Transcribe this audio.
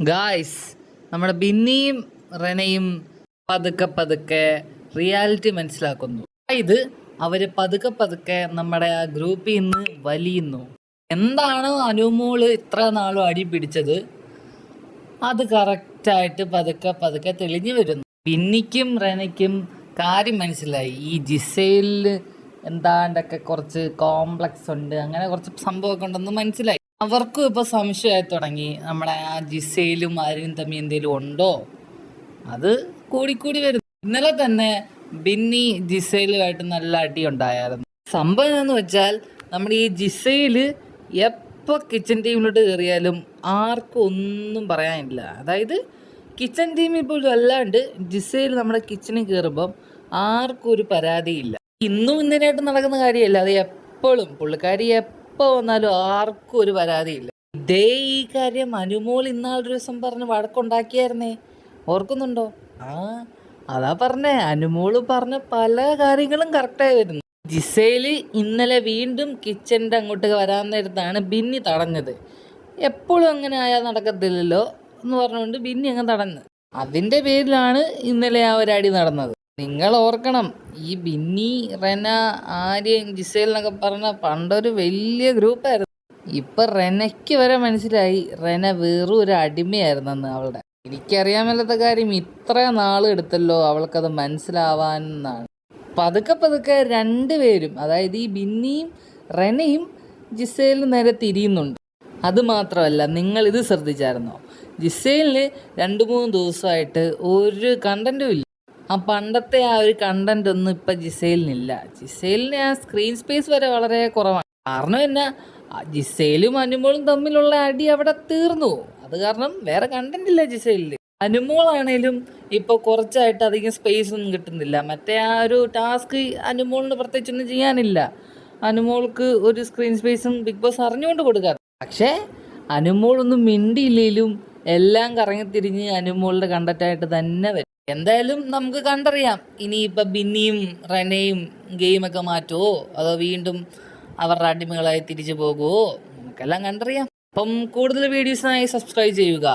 Guys നമ്മുടെ ബിന്നിയും റെനയും പതുക്കെ പതുക്കെ റിയാലിറ്റി മനസ്സിലാക്കുന്നു. അതായത് അവർ പതുക്കെ പതുക്കെ നമ്മുടെ ആ ഗ്രൂപ്പിൽ നിന്ന് വലിയുന്നു. എന്താണ് അനുമോൾ ഇത്ര നാളും അടി പിടിച്ചത്? അത് കറക്റ്റായിട്ട് പതുക്കെ പതുക്കെ തെളിഞ്ഞു വരുന്നു. ബിന്നിക്കും റെനയ്ക്കും കാര്യം മനസ്സിലായി. ഈ ജിസൈലിൽ എന്താണ്ടൊക്കെ കുറച്ച് കോംപ്ലക്സ് ഉണ്ട് അങ്ങനെ കുറച്ച് സംഭവമൊക്കെ ഉണ്ടെന്ന് മനസ്സിലായി. അവർക്കും ഇപ്പോൾ സംശയമായി തുടങ്ങി. നമ്മളെ ആ ജിസയിലും ആരും തമ്മിൽ എന്തെങ്കിലും ഉണ്ടോ? അത് കൂടിക്കൂടി വരുന്നു ഇന്നലെ തന്നെ ബിന്നി ജിസയിലുമായിട്ട് നല്ല അടി ഉണ്ടായിരുന്നു സംഭവം എന്ന് വെച്ചാൽ നമ്മുടെ ഈ ജിസയിൽ എപ്പോൾ കിച്ചൺ ടീമിലോട്ട് കയറിയാലും ആർക്കും ഒന്നും പറയാനില്ല. അതായത് കിച്ചൺ ടീമിൽ പോലും അല്ലാണ്ട് ജിസയിൽ നമ്മുടെ കിച്ചണിൽ കയറുമ്പം ആർക്കും ഒരു പരാതിയില്ല. ഇന്നും ഇന്നലെയായിട്ട് നടക്കുന്ന കാര്യമല്ല. അത് എപ്പോഴും പുള്ളിക്കാരി എപ്പോൾ വന്നാലും ആർക്കും ഒരു പരാതിയില്ല. ഇതേ ഈ കാര്യം അനുമോൾ ഇന്നാളൊരു ദിവസം പറഞ്ഞ് വഴക്കുണ്ടാക്കിയായിരുന്നേ. ഓർക്കുന്നുണ്ടോ? ആ അതാ പറഞ്ഞേ. അനുമോൾ പറഞ്ഞ പല കാര്യങ്ങളും കറക്റ്റായി വരുന്നു. ജിസയിൽ ഇന്നലെ വീണ്ടും കിച്ചന്റെ അങ്ങോട്ട് വരാൻ നേരത്താണ് ബിന്നി തടഞ്ഞത്. എപ്പോഴും അങ്ങനെ ആയാൽ നടക്കത്തില്ലല്ലോ എന്ന് പറഞ്ഞുകൊണ്ട് ബിന്നി അങ്ങ് തടഞ്ഞ്. അതിന്റെ പേരിലാണ് ഇന്നലെ ആ ഒരു അടി നടന്നത്. നിങ്ങൾ ഓർക്കണം ഈ ബിന്നി റെന ആര്യൻ ജിസേൽ എന്നൊക്കെ പറഞ്ഞ പണ്ടൊരു വലിയ ഗ്രൂപ്പായിരുന്നു. ഇപ്പൊ റെനയ്ക്ക് വരെ മനസ്സിലായി റെന വെറും ഒരു അടിമയായിരുന്നെന്ന് അവളുടെ. എനിക്കറിയാമല്ലാത്ത കാര്യം ഇത്ര നാൾ എടുത്തല്ലോ അവൾക്കത് മനസ്സിലാവാൻ എന്നാണ് പതുക്കെ പതുക്കെ രണ്ടുപേരും അതായത് ഈ ബിന്നിയും റെനയും ജിസേലിന് നേരെ തിരിയുന്നുണ്ട്. അത് മാത്രമല്ല നിങ്ങൾ ഇത് ശ്രദ്ധിച്ചായിരുന്നോ? ജിസേലിന് രണ്ട് മൂന്ന് ദിവസമായിട്ട് ഒരു കണ്ടന്റും ഇല്ല. ആ പണ്ടത്തെ ആ ഒരു കണ്ടന്റ് ഒന്നും ഇപ്പൊ ജിസൈലിനില്ല ജിസൈലിന് ആ സ്ക്രീൻ സ്പേസ് വരെ വളരെ കുറവാണ്. കാരണം എന്നാ ജിസേലും അനുമോളും തമ്മിലുള്ള അടി അവിടെ തീർന്നു. അത് കാരണം വേറെ കണ്ടന്റ് ഇല്ല ജിസൈലിൽ. അനുമോളാണേലും ഇപ്പൊ കുറച്ചായിട്ട് അധികം സ്പേസ് ഒന്നും കിട്ടുന്നില്ല. മറ്റേ ആ ഒരു ടാസ്ക് അനുമോളിന് പ്രത്യേകിച്ചൊന്നും ചെയ്യാനില്ല. അനുമോൾക്ക് ഒരു സ്ക്രീൻ സ്പേസും ബിഗ് ബോസ് അറിഞ്ഞുകൊണ്ട് കൊടുക്കാറ്. പക്ഷേ അനുമോളൊന്നും മിണ്ടിയില്ലെങ്കിലും എല്ലാം കറങ്ങിത്തിരിഞ്ഞ് അനുമോളുടെ കണ്ടന്റായിട്ട് തന്നെ വരും. എന്തായാലും നമുക്ക് കണ്ടറിയാം. ഇനിയിപ്പോൾ ബിന്നിയും റനയും ഗെയിമൊക്കെ മാറ്റുമോ അതോ വീണ്ടും അവരുടെ അടിമകളായി തിരിച്ചു പോകുമോ നമുക്കെല്ലാം കണ്ടറിയാം. അപ്പം കൂടുതൽ വീഡിയോസിനായി സബ്സ്ക്രൈബ് ചെയ്യുക.